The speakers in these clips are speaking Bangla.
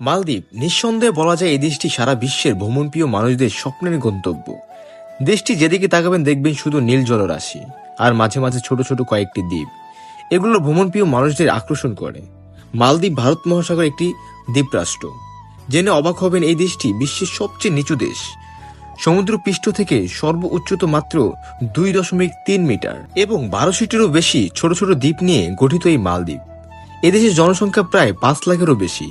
মালদ্বীপ, নিঃসন্দেহে বলা যায় এই দেশটি সারা বিশ্বের ভ্রমণপ্রিয় মানুষদের স্বপ্নের গন্তব্য। দেশটি যেদিকে তাকাবেন দেখবেন শুধু নীল জলরাশি আর মাঝে মাঝে ছোট ছোট কয়েকটি দ্বীপ। এগুলো ভ্রমণপ্রিয় মানুষদের আকর্ষণ করে। মালদ্বীপ ভারত মহাসাগর একটি দ্বীপরাষ্ট্র। জেনে অবাক হবেন এই দেশটি বিশ্বের সবচেয়ে নিচু দেশ। সমুদ্র পৃষ্ঠ থেকে সর্ব উচ্চত মাত্র দুই দশমিক তিন মিটার এবং বারোশোটিরও বেশি ছোট ছোট দ্বীপ নিয়ে গঠিত এই মালদ্বীপ। এদেশের জনসংখ্যা প্রায় পাঁচ লাখেরও বেশি।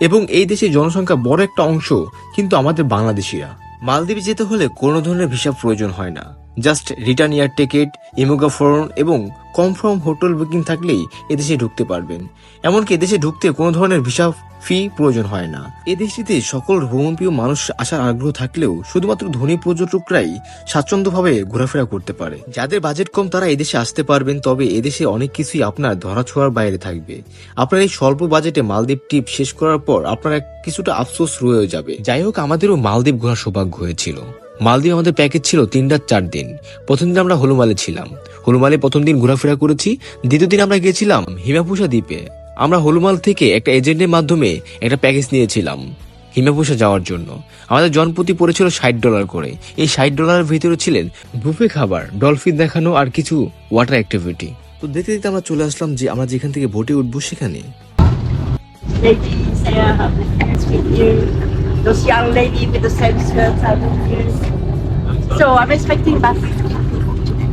এবং এই দেশের জনসংখ্যা বড় একটা অংশ কিন্তু আমাদের বাংলাদেশিরা। মালদ্বীপে যেতে হলে কোনো ধরনের ভিসা প্রয়োজন হয় না। জাস্ট রিটার্ন এয়ার টিকিট ইমোগা ফর্ম এবং কনফার্ম হোটেল বুকিং থাকলেই এদেশে ঢুকতে পারবেন। এমনকি এদেশে ঢুকতে কোনো ধরনের ভিসা ফি প্রয়োজন হয় না। এ দেশটিতে সকল ভ্রমণপ্রিয় মানুষ আসার আগ্রহ থাকলেও শুধুমাত্র ধনী পর্যটকরাই স্বাচ্ছন্দ্যভাবে ঘোরাফেরা করতে পারে। যাদের বাজেট কম তারা এদেশে আসতে পারবেন, তবে এদেশে অনেক কিছুই আপনার ধরাছোঁয়ার বাইরে থাকবে। আপনার এই স্বল্প বাজেটে মালদ্বীপ ট্রিপ শেষ করার পর আপনার কিছুটা আফসোস রয়ে যাবে। যাই হোক, আমাদেরও মালদ্বীপ ঘোরার সৌভাগ্য হয়েছিল। মালদ্বীপ আমাদের প্যাকেজ ছিল তিন রাত চার দিন। প্রথম দিন আমরা হলুমালে ছিলাম। হলুমালে প্রথম দিন ঘোরাফেরা করেছি। দ্বিতীয় দিন আমরা গিয়েছিলাম হিমাপুষা দ্বীপে। আমরা হলুমাল থেকে একটা এজেন্টের মাধ্যমে একটা প্যাকেজ নিয়েছিলাম হিমাপুষা যাওয়ার জন্য। আমাদের জনপ্রতি পড়েছিল ষাট ডলার করে। এই ষাট ডলারের ভিতরে ছিলেন বুফে খাবার, ডলফিন দেখানো আর কিছু ওয়াটার অ্যাক্টিভিটি তো দেখতে দেখতে আমরা চলে আসলাম যে আমরা যেখান থেকে বোটে উঠবো সেখানে। ladies here have the skirts with you. Those young lady with the same skirts have the skirts. So I'm expecting about 50 people today.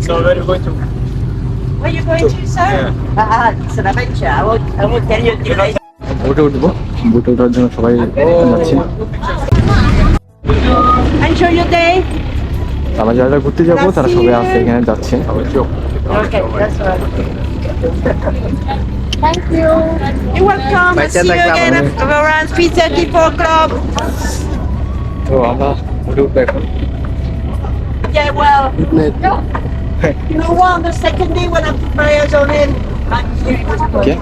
So where are you going to? Where are you going to, sir? Ah, it's an adventure. I won't, I won't tell you until later. বোটে উঠবো বোটে ওঠার জন্য সবাই যাচ্ছি Enjoy your day. আমরা যারা ঘুরতে যাবো তারা সবাই আছে এখানে যাচ্ছে Okay, that's all right. Thank you. You're welcome. I'll see you again at around 3.30, 4 o'clock. তো আমরা বোটে উঠবো এখন Yeah, well, you know what? On the second day when I put my eyes on it, I'm here. ওকে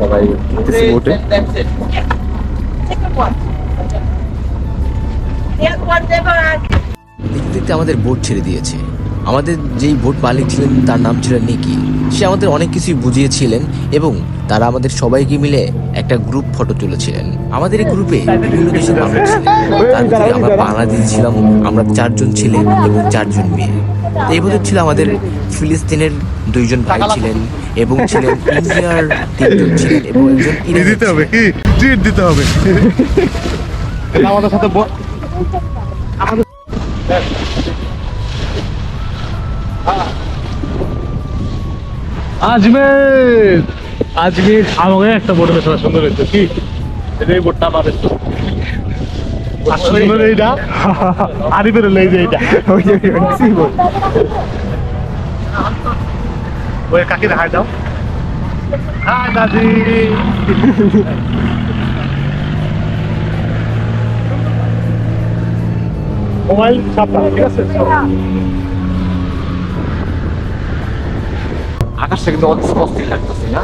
সবাই উঠতেছি বোটে Second one. The other one never had. দেখতে দেখতে আমাদের বোট ছেড়ে দিয়েছে আমাদের যেই ভোট মালিক ছিলেন তার নাম ছিল নিকি। সে আমাদের অনেক কিছুই বুঝিয়েছিলেন এবং তারা আমাদের সবাইকে মিলে একটা গ্রুপ ফটো তুলেছিলেন। আমাদের এই গ্রুপে বিভিন্ন দেশের মানুষ ছিলেন। তার ভিতরে আমরা বাংলাদেশ ছিলাম আমরা চারজন ছেলে এবং চারজন মেয়ে। এই বছর ছিল আমাদের ফিলিস্তিনের দুইজন ভাই ছিলেন এবং ছিলেন ইন্ডিয়ার তিনজন ছিলেন এবং একজন দিতে হবে। কি ট্রিট দিতে হবে। আমাদের সাথে বোট আজমের! আজমের আমাকে একটা বোর্ড বেশ সুন্দর হয়েছে কি? এই বোর্ডটা আমাদের আর সুন্দর এইটা। আরিফের হলো এই যে এইটা। ওই যে সেই কাকি দেখাই দাও। দাদি। মোবাইল সাবধান ঠিক আছে? আকাশটা কিন্তু অস্থির লাগতেছে না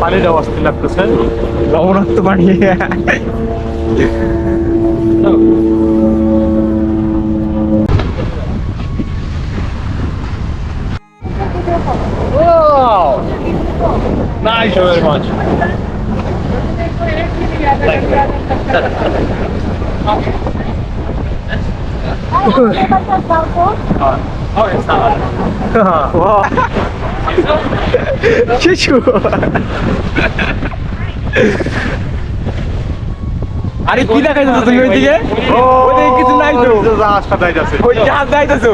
পানিটা অস্থির লাগতেছে লবণাক্ত পানি Wow! Nice very much. শিশু। আরে কি দেখাইছো তুমি ওইদিকে ওইদিকে কিছু নাই তো। জাহাজটা যাইতাছে। ওই জাহাজ যাইতেছো।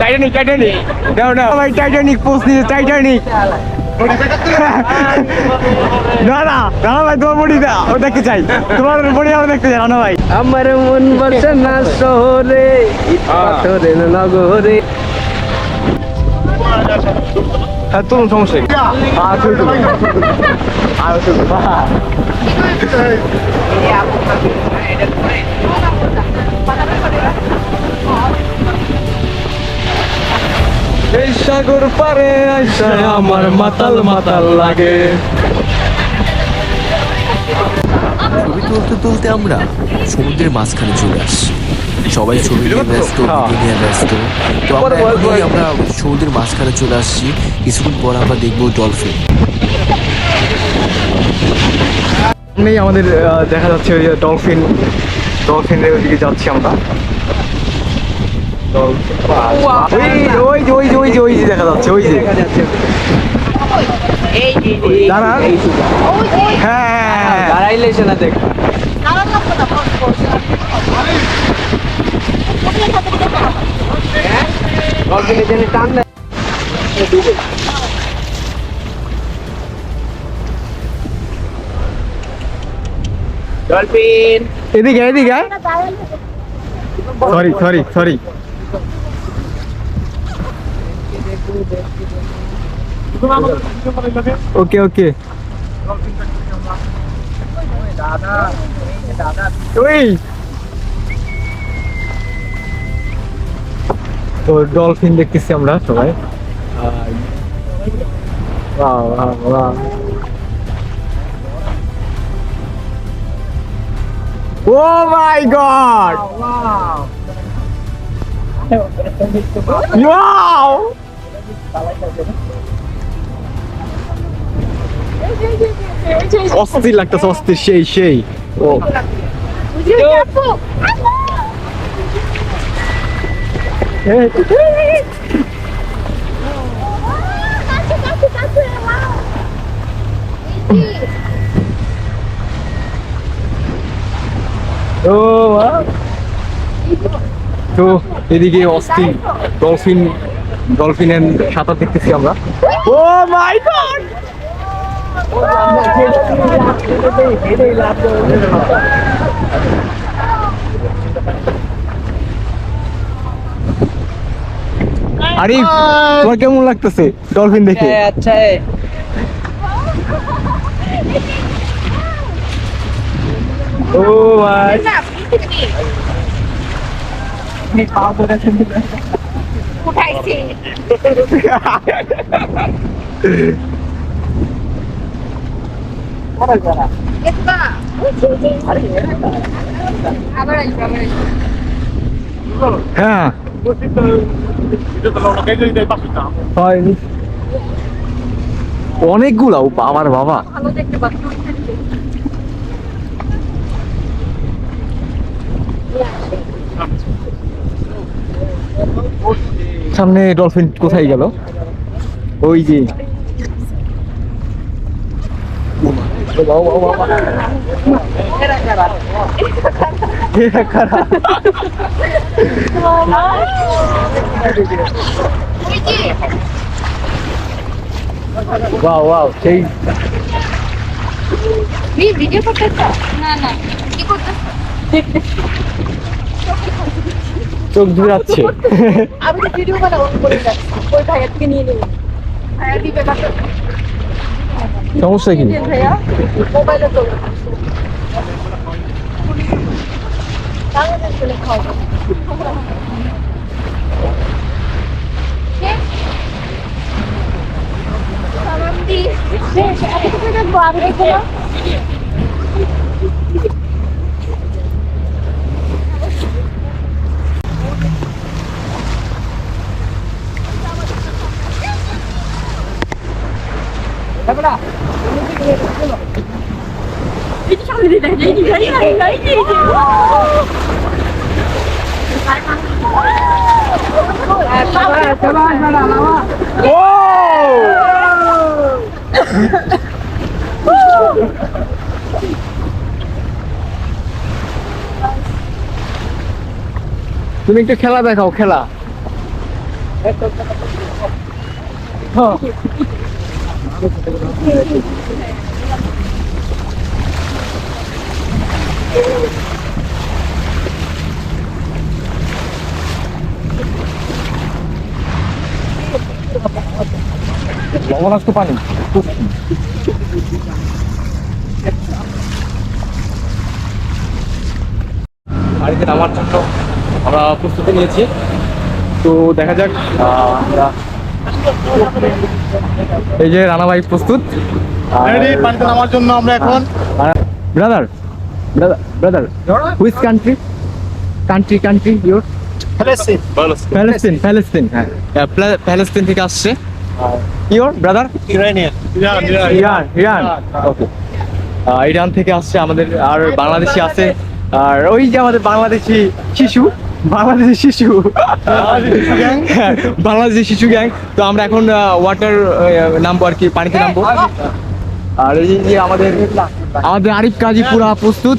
টাইটানিক টাইটানিক দাও না ভাই টাইটানিক পোস্ট দিয়েছে টাইটানিক না না না ভাই তোমার বডি দা ও দেখতে চাই। তোমার বডি আমরা দেখতে চাই না ভাই। আমার মন বসে না শহরে পাথরের নগরে। হ্যাঁ সমস্যা এই সাগর পারে আইসায় আমার মাতাল মাতাল লাগে। ছবি তুলতে তুলতে আমরা সমুদ্রের মাঝখানে চলে আসছি। সবাই ছবি নিয়ে ব্যস্ত ভিডিও নিয়ে ব্যস্ত। তো আমরা এখনই আমরা সমুদ্রের মাঝখানে চলে আসছি। কিছুক্ষণ পর আমরা দেখব ডলফিন। সামনেই আমাদের দেখা যাচ্ছে ওই যে ডলফিন ডলফিনের ওইদিকে যাচ্ছি আমরা। ডলফিন। ওই ওই যে ওই যে ওই যে ওই যে দেখা যাচ্ছে ওই যে। এই যে দাঁড়া। হ্যাঁ দাঁড়াইলে সে না দেখ ডলফিনের জন্য টান দেয় ডলফিন এদিকে এদিকে sorry sorry sorry okay okay ওই তো ডলফিন দেখতেছি আমরা সবাই. Oh my god! Wow! অস্থির লাগতেছে, অস্থির, সেই সেই ও ও wow! তো এদিকে অস্থির ডলফিন ডলফিনের সাঁতার দেখতেছি আমরা। ও মাই গড! আরিফ তোমার কেমন লাগতেছে? ডলফিন দেখে। আচ্ছা ও মাই উঠাইছে। আবার আসবে আবার আসবে। হ্যাঁ। অনেকগুলা আমার বাবা। সামনে ডলফিন কোথায় গেল? ওই যে। এরা কারা? Wow, wow, সেই ভিডিও করতেছ না না কি করতেছ চোখ জুড়াচ্ছে আমি তো ভিডিও বানা অন করে যাচ্ছি ওই ভাইয়া থেকে নিয়ে নেব ভাইয়া দিবে কত সমস্যা কি 나오는 블랙하고. Yes? Kamandi. Yes, ako sa nagbuwari ko lang. Tama na! Tama na! ভাইয়া মোবাইলে তো বাংলাদেশ বলে খাওয়া তুমি একটু খেলা দেখাও খেলা হ্যাঁ। লবণাক্ত পানি? বাড়িতে নামার জন্য আমরা প্রস্তুতি নিয়েছি। তো দেখা যাক আহ, আমরা এই যে রানা ভাই প্রস্তুত। রেডি পানিতে নামার জন্য আমরা এখন brother brother brother which country country country your Palestine Palestine হ্যাঁ প্যালেস্তিন থেকে আসছে। Your brother Iranian Iran Iran ইয়ান ইয়ান ইরান থেকে আসছে আমাদের আর বাংলাদেশি আছে। আর ওই যে আমাদের বাংলাদেশি শিশু বাংলাদেশি শিশু। বাংলাদেশি শিশু গ্যাং তো আমরা এখন ওয়াটার নামবো আর কি পানিতে নামবো। আর এই যে আমাদের আমাদের আরিফ কাজী পুরা প্রস্তুত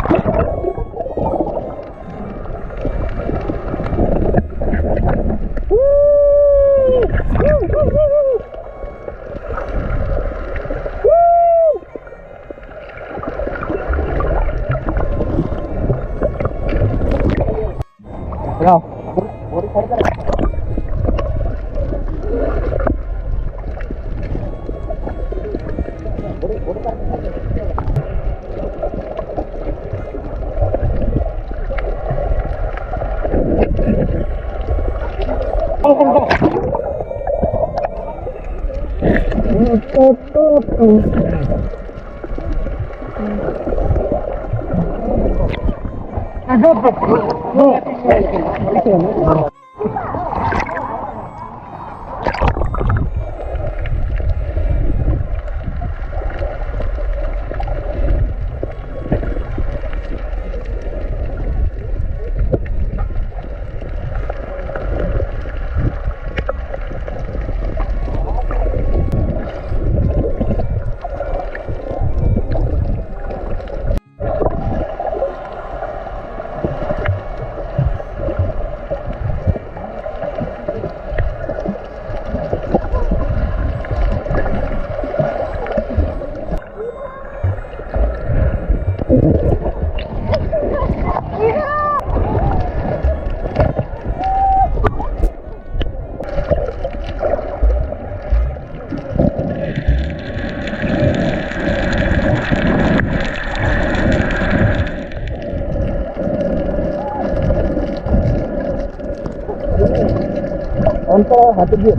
নামতেছি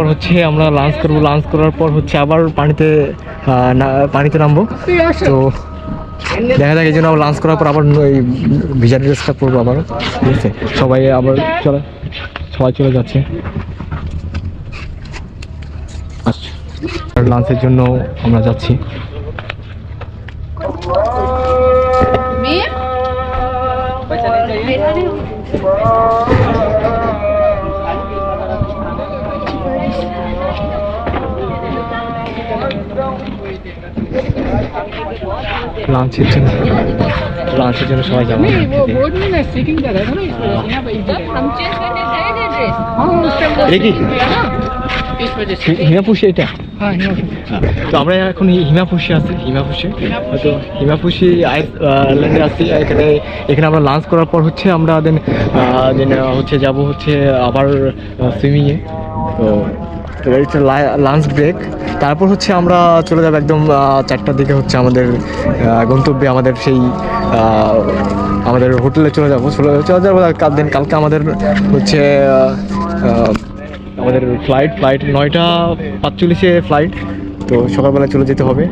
নামার পর হচ্ছে আমরা লাঞ্চ করব। লাঞ্চ করার পর হচ্ছে আবার পানিতে পানিতে নামবো। তো দেখা যাক, এই জন্য আবার লাঞ্চ করার পর আবার ওই ভিজা ড্রেসটা পরবো আবার ঠিক আছে? সবাই আবার চলে, সবাই চলে যাচ্ছে। আচ্ছা লাঞ্চের জন্য আমরা যাচ্ছি। লাঞ্চের জন্য লাঞ্চের জন্য সবাই যাব হিমাপুষি এটা? আচ্ছা, তো আমরা এখন হিমাপুষে আছি হিমাপুষে তো হিমাপুষি আইসল্যান্ডে আছি এখানে এখানে আমরা লাঞ্চ করার পর হচ্ছে আমরা দেন দেন হচ্ছে যাব হচ্ছে আবার সুইমিংয়ে তো তো লাঞ্চ ব্রেক তারপর হচ্ছে আমরা চলে যাব একদম চারটার দিকে হচ্ছে আমাদের গন্তব্যে আমাদের সেই আমাদের হোটেলে চলে যাব। চলে যাব কাল দিন কালকে আমাদের হচ্ছে আমাদের ফ্লাইট ফ্লাইট নয়টা পাঁচচল্লিশে ফ্লাইট তো সকালবেলা চলে যেতে হবে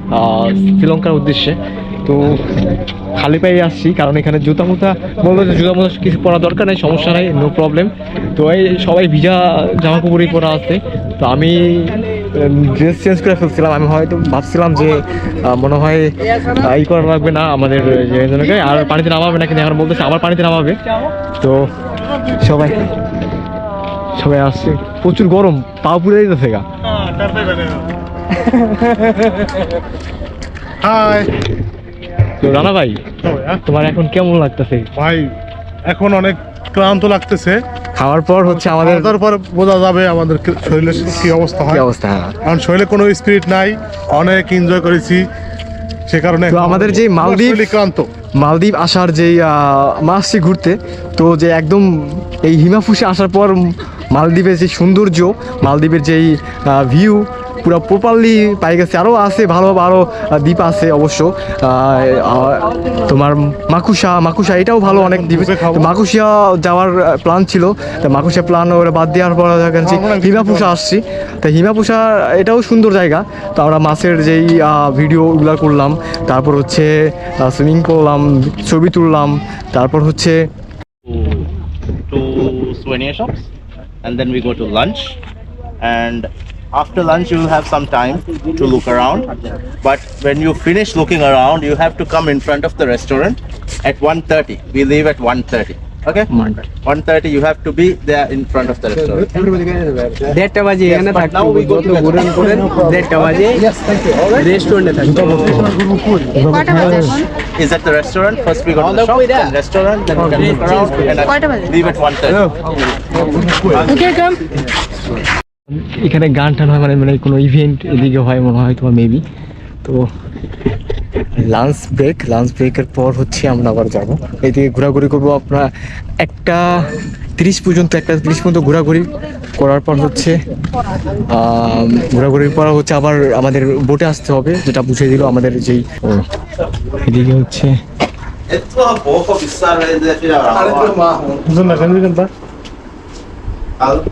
শ্রীলঙ্কার উদ্দেশ্যে। তো খালি পায়ে আসছি কারণ এখানে জুতা মুতা বলল যে জুতা মুতা কিছু পরা দরকার নেই সমস্যা নাই নো প্রবলেম তো এই সবাই ভিজা জামা কাপড়ই পরা আছে। তো আমি ড্রেস চেঞ্জ করে ফেলছিলাম আমি হয়তো ভাবছিলাম যে মনে হয় ই করা লাগবে না আমাদের জনকে আর পানিতে নামাবে না কিন্তু এখন বলতেছে আবার পানিতে নামাবে। তো সবাই সবাই আসছে। প্রচুর গরম পা পুড়ে দিতেছে গা। হাই তো রানা ভাই তোমার এখন কেমন লাগতেছে? ভাই এখন অনেক ক্লান্ত লাগতেছে। খাওয়ার পর হচ্ছে আমাদের তারপর বোঝা যাবে আমাদের শরীরের কি অবস্থা হয়। অবস্থা হ্যাঁ। কারণ শরীরে কোনো স্পিরিট নাই অনেক এনজয় করেছি। সে কারণে আমাদের যে মালদ্বীপ- ক্লান্ত। মালদ্বীপ আসার যেই মা আসছি ঘুরতে তো যে একদম এই হিমাফুসে আসার পর মালদ্বীপের যে সৌন্দর্য মালদ্বীপের যেই ভিউ পুরো প্রপারলি পাই গেছে। আরও আছে ভালো আরও দ্বীপ আছে অবশ্য। তোমার মাকুসা মাকুসা এটাও ভালো অনেক দ্বীপ। মাকুসিয়া যাওয়ার প্ল্যান ছিল। তা মাকুসিয়া প্ল্যান ওরা বাদ দেওয়ার পর যাচ্ছে হিমাপুষা আসছি। তো হিমাপুষা এটাও সুন্দর জায়গা। তো আমরা মাছের যেই ভিডিওগুলো করলাম। তারপর হচ্ছে সুইমিং করলাম ছবি তুললাম। তারপর হচ্ছে to souvenir shops? And then we go to lunch. And after lunch you will have some time to look around. But when you finish looking around you have to come in front of the restaurant at 1.30 we leave at 1.30 okay 1.30 you have to be there in front of the restaurant দেড়টা বাজে এখানে but থাকতে now we go থাকতে হবে কয়টা বাজে এখন is at the restaurant first we go to the shop then restaurant then we can look around and leave at 1.30 ওকে কাম এখানে গান টান হয় মানে মানে কোনো ইভেন্ট এদিকে হয় মনে হয় তোমার মেবি তো লাঞ্চ ব্রেক লাঞ্চ ব্রেকের পর হচ্ছে আমরা আবার যাব এদিকে ঘোরাঘুরি করব আপনার একটা তিরিশ পর্যন্ত, একটা তিরিশ পর্যন্ত ঘোরাঘুরি করার পর হচ্ছে ঘোরাঘুরির পর হচ্ছে আবার আমাদের বোটে আসতে হবে, যেটা বুঝিয়ে দিল আমাদের যেই, এদিকে হচ্ছে?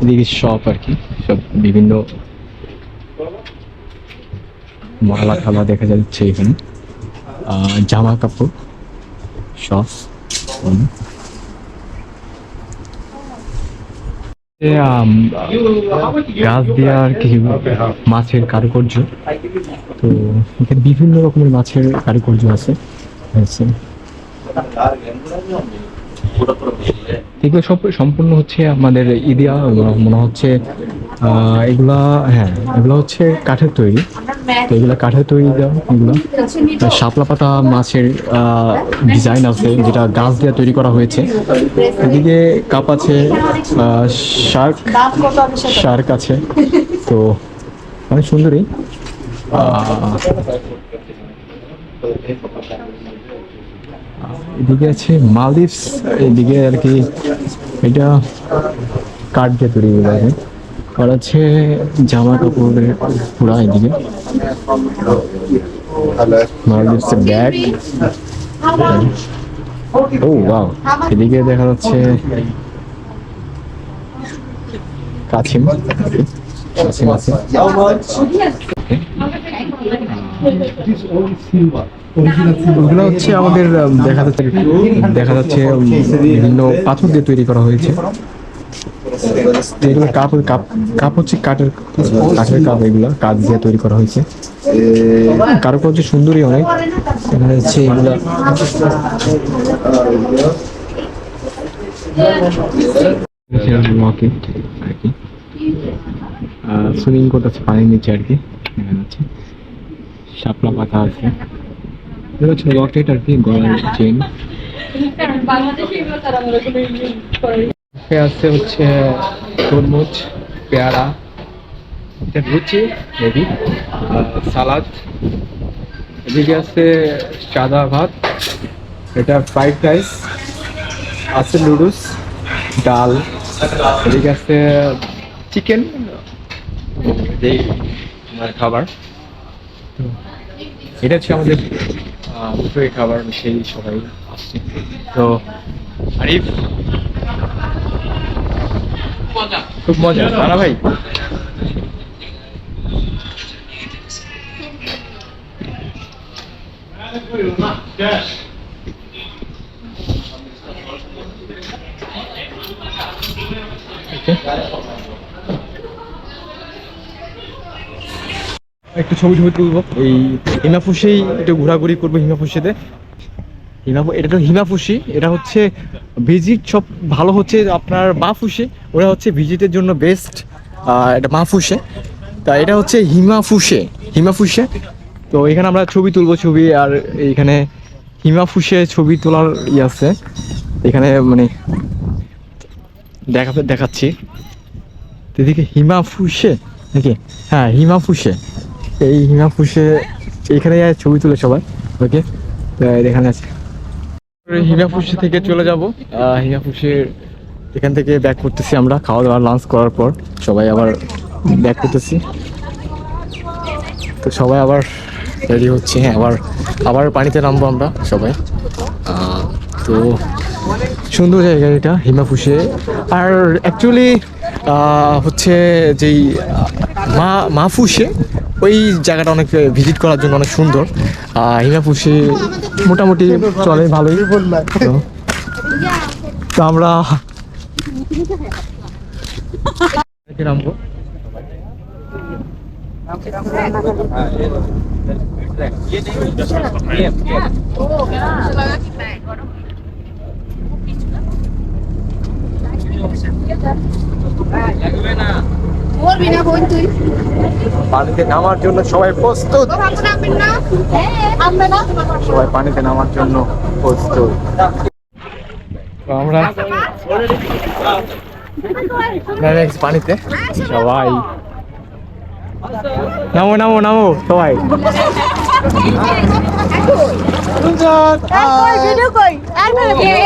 এদিকে শপ আর কি, সব বিভিন্ন মালা খালা দেখা যাচ্ছে এখানে। জামা কাপড় শপ গাছ দেওয়া আর কি মাছের কারুকার্য। তো এখানে বিভিন্ন রকমের মাছের কারুকার্য আছে। এগুলো সব সম্পূর্ণ হচ্ছে আমাদের ইদিয়া, মনে হচ্ছে এগুলা হ্যাঁ এগুলো হচ্ছে কাঠের তৈরি। তো এগুলো কাঠের তৈরি দেওয়া, এগুলো। শাপলা পাতা মাছের ডিজাইন আছে, যেটা গাছ দিয়ে তৈরি করা হয়েছে। এদিকে কাপ আছে শার্ক শার্ক আছে। তো অনেক সুন্দরই। এদিকে আছে মালদ্বীপস, এদিকে আর কি এটা কাঠ দিয়ে তৈরি করা আছে আর আছে জামা কাপড়ের পুরা এদিকে। মালদ্বীপসের ব্যাগ। ও ওয়াও এদিকে দেখা যাচ্ছে কাছিম। কাছিম আছে। ওগুলো হচ্ছে আমাদের দেখা যাচ্ছে দেখা যাচ্ছে বিভিন্ন পাথর দিয়ে তৈরি করা হয়েছে। এগুলো কাপ কাপ কাপ হচ্ছে কাঠের কাঠের কাপ এগুলো, কাঠ দিয়ে তৈরি করা হয়েছে। কারুকার্য সুন্দরই অনেক। এখানে হচ্ছে এগুলো। মার্কেট আর কি সুইমিং করতেছে পানির নিচে আর কি। এখানে আছে শাপলা পাতা আছে। এটা হচ্ছে রকেট আর কি, গলার চেন আছে হচ্ছে তরমুজ, পেয়ারা লুচি মেবি সালাদ। এদিকে আছে সাদা ভাত, এটা ফ্রাইড রাইস, আছে নুডলস, ডাল। এদিকে আছে চিকেন খাবার। এটা হচ্ছে আমাদের খাবার, সেই সবাই আসছে। তো আরিফ খুব মজা। তারা ভাই। একটু ছবি ছবি তুলবো। এই হিমাফুসেই একটু ঘোরাঘুরি করব হিমাফুসিতে হিমাফু এটা তো হিমাফুসি এটা হচ্ছে ভিজিট সব ভালো হচ্ছে আপনার বাফুসে ওরা হচ্ছে ভিজিটের জন্য বেস্ট এটা মাফুসে তা এটা হচ্ছে হিমাফুসে হিমাফুসে তো এখানে আমরা ছবি তুলবো, ছবি আর এইখানে হিমাফুসে ছবি তোলার ই আছে। এখানে মানে দেখা দেখাচ্ছি। এদিকে হিমাফুসে নাকি? হ্যাঁ হিমাফুসে এই হিমাফুসে এইখানে ছবি তুলে সবাই, ওকে? তো এখানে আছে। হিমাফুসি থেকে চলে যাব। হিমাফুসির এখান থেকে ব্যাক করতেছি আমরা, খাওয়া দাওয়া লাঞ্চ করার পর সবাই আবার ব্যাক করতেছি। তো সবাই আবার রেডি হচ্ছে হ্যাঁ আবার আবার পানিতে নামবো আমরা সবাই। তো সুন্দর জায়গা এটা হিমাফুসে আর অ্যাকচুয়ালি হচ্ছে যেই মা মাফুসে ওই জায়গাটা অনেক ভিজিট করার জন্য অনেক সুন্দর। হিমাফুসে মোটামুটি চলে, ভালোই। তো আমরা নামবো না বোন তুই? পানিতে নামার জন্য সবাই প্রস্তুত। না? না? সবাই পানিতে নামার জন্য প্রস্তুত। আমরা পানিতে। সবাই। নামো নামো নামো সবাই। কি এগুলা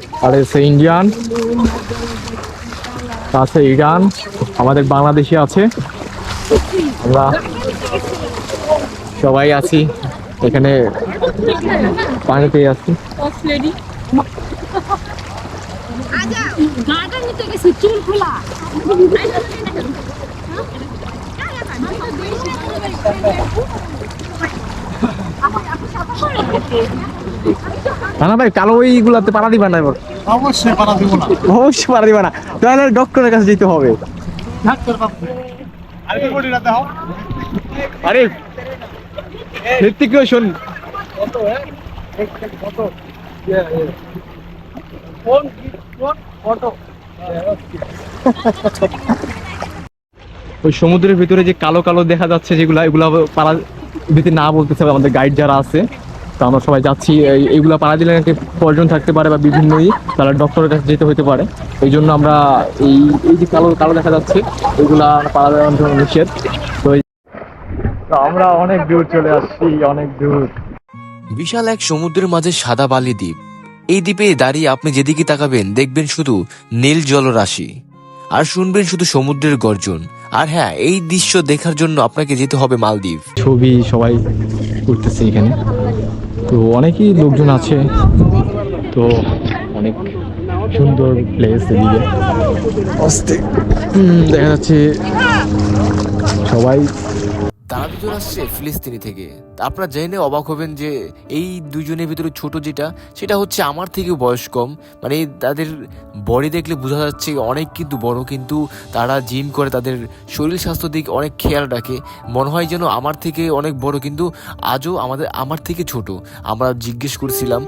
আর হচ্ছে ইন্ডিয়ান আছে ইরান, আমাদের বাংলাদেশি আছে। আমরা সবাই আছি, এখানে পানিতে আছি। চুল না ভাই কালো ওইগুলাতে পাড়া দিবা না এবার? অবশ্যই পারা দিব না। অবশ্যই পাড়া দিবা না। তাহলে ডক্টরের কাছে যেতে হবে। আর ঋত্বিক ওই সমুদ্রের ভিতরে যে কালো কালো দেখা যাচ্ছে যেগুলা এগুলা পাড়া দিতে না বলতেছে আমাদের গাইড যারা আছে। তো আমরা সবাই যাচ্ছি। এই- এইগুলা পাড়া দিলে নাকি পর্যটন থাকতে পারে বা বিভিন্নই তারা ডক্টরের কাছে যেতে হতে পারে। এই জন্য আমরা এই এই যে কালো কালো দেখা যাচ্ছে এগুলা পাড়া দেওয়ার জন্য নিষেধ। তো আমরা অনেক দূর চলে আসছি অনেক দূর। বিশাল এক সমুদ্রের মাঝে সাদা বালি দ্বীপ। এই দ্বীপে দাঁড়িয়ে আপনি যেদিকে তাকাবেন দেখবেন শুধু নীল জলরাশি। আর শুনবেন শুধু সমুদ্রের গর্জন। আর হ্যাঁ এই দৃশ্য দেখার জন্য আপনাকে যেতে হবে মালদ্বীপ। ছবি সবাই করতেছে এখানে। তো অনেকই লোকজন আছে। তো অনেক সুন্দর প্লেস এদিকে। অস্তে দেখা যাচ্ছে সবাই তারা দুজন আসছে ফিলিস্তিনি থেকে। তা আপনারা জেনে অবাক হবেন যে এই দুজনের ভিতরে ছোট যেটা সেটা হচ্ছে আমার থেকে বয়স কম। মানে তাদের বডি দেখলে বোঝা যাচ্ছে অনেক কিন্তু বড় কিন্তু তারা জিম করে তাদের শরীর স্বাস্থ্য দিক অনেক খেয়াল রাখে। মনে হয় যেন আমার থেকে অনেক বড় কিন্তু আজও আমাদের আমার থেকে ছোট। আমরা জিজ্ঞেস করছিলাম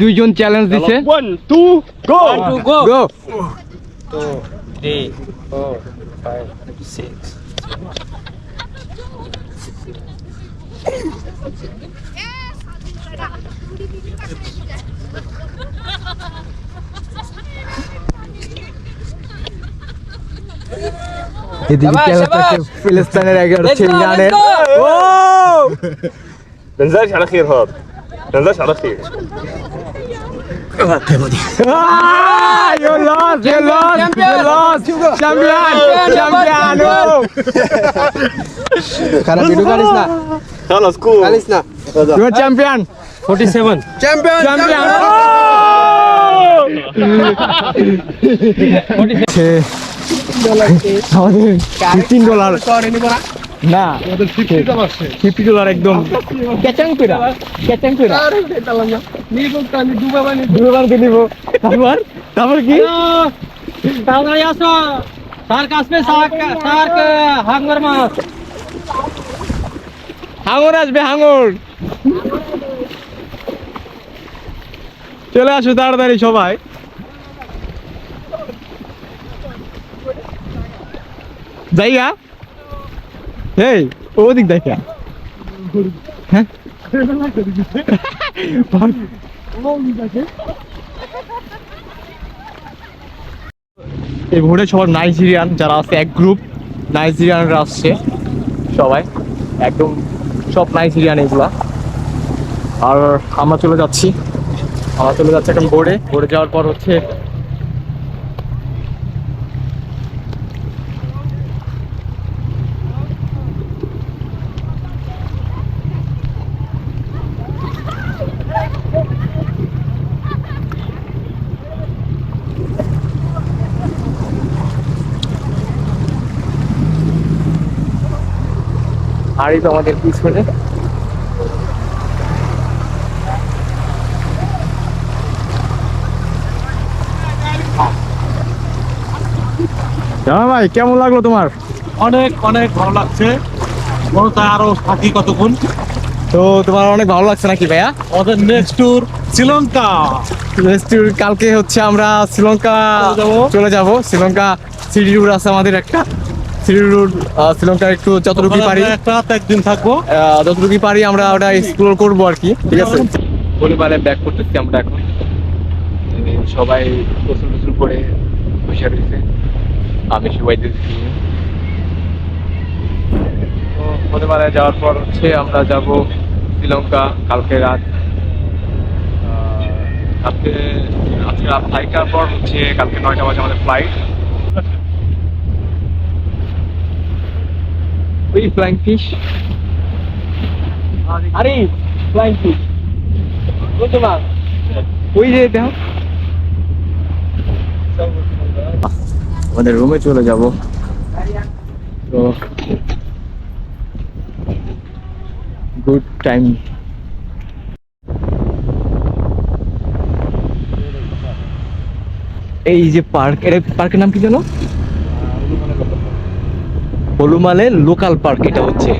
দুইজন চ্যালেঞ্জ দিছে। ওয়ান টু গো গো এদিকে চ্যালেঞ্জ আছে ফিলিস্তিনের এগারো ছেলে জানেন ও تنزلش على خير هذا تنزلش على خير Ah, you lost, you lost, you lost. Champion, champion. খারাপ ভিডিও করিস না خلاص كول করিস না You are champion. 47. Champion Champion. আমাদের ফিফটিন ডলার না ফিফটি ডলার একদম ক্যাচাং কইরা ক্যাচাং কইরা দুবারকে নিব তারপর তারপর কি তাড়াতাড়ি আসো সার্ক আসবে সার্ক সার্ক হাঙ্গর মাছ হাঙর আসবে, হাঙর। চলে আসো তাড়াতাড়ি সবাই। জায়গা এই ওদিক দেখা হ্যাঁ? এই ভোরে সবার নাইজেরিয়ান যারা আছে, এক গ্রুপ নাইজেরিয়ানরা আসছে, সবাই। একদম সব নাইজেরিয়ান এগুলা। আর আমরা চলে যাচ্ছি। আমরা চলে যাচ্ছি এখন বোর্ডে বোর্ডে যাওয়ার পর হচ্ছে আর এই তো আমাদের পিছনে। জামা ভাই কেমন লাগল তোমার? অনেক অনেক ভালো লাগছে। মনে হয় আরও থাকি কতক্ষণ? তো তোমার অনেক ভালো লাগছে নাকি ভাইয়া? আমাদের নেক্সট ট্যুর শ্রীলঙ্কা। রেস্টুর কালকে হচ্ছে আমরা শ্রীলঙ্কা চলে যাব। শ্রীলঙ্কা সিটি রুট আছে আমাদের একটা। সিটি রুট শ্রীলঙ্কার একটু যতটুকু পারি। একটা রাত একদিন থাকব। যতটুকু পারি আমরা ওটা এক্সপ্লোর করব আর কি ঠিক আছে? পরিবারে ব্যাক করতেছি আমরা এখন। সবাই গোসল টোসল করে বসে রয়েছে। আমি সবাই দিচ্ছি তো পরিবারে যাওয়ার পর হচ্ছে আমরা যাব শ্রীলঙ্কা কালকে রাত। কালকে আজকে রাত ফ্লাইটার পর হচ্ছে কালকে নয়টা বাজে আমাদের ফ্লাইট ফ্লাইং ফিশ আরে ফ্লাইং ফিশ বুঝতে পার ওই যে দেখো আমাদের রুমে চলে যাব। তো গুড টাইম এই যে পার্ক এটা পার্কের নাম কি জানো হলুমালে লোকাল পার্ক এটা হচ্ছে।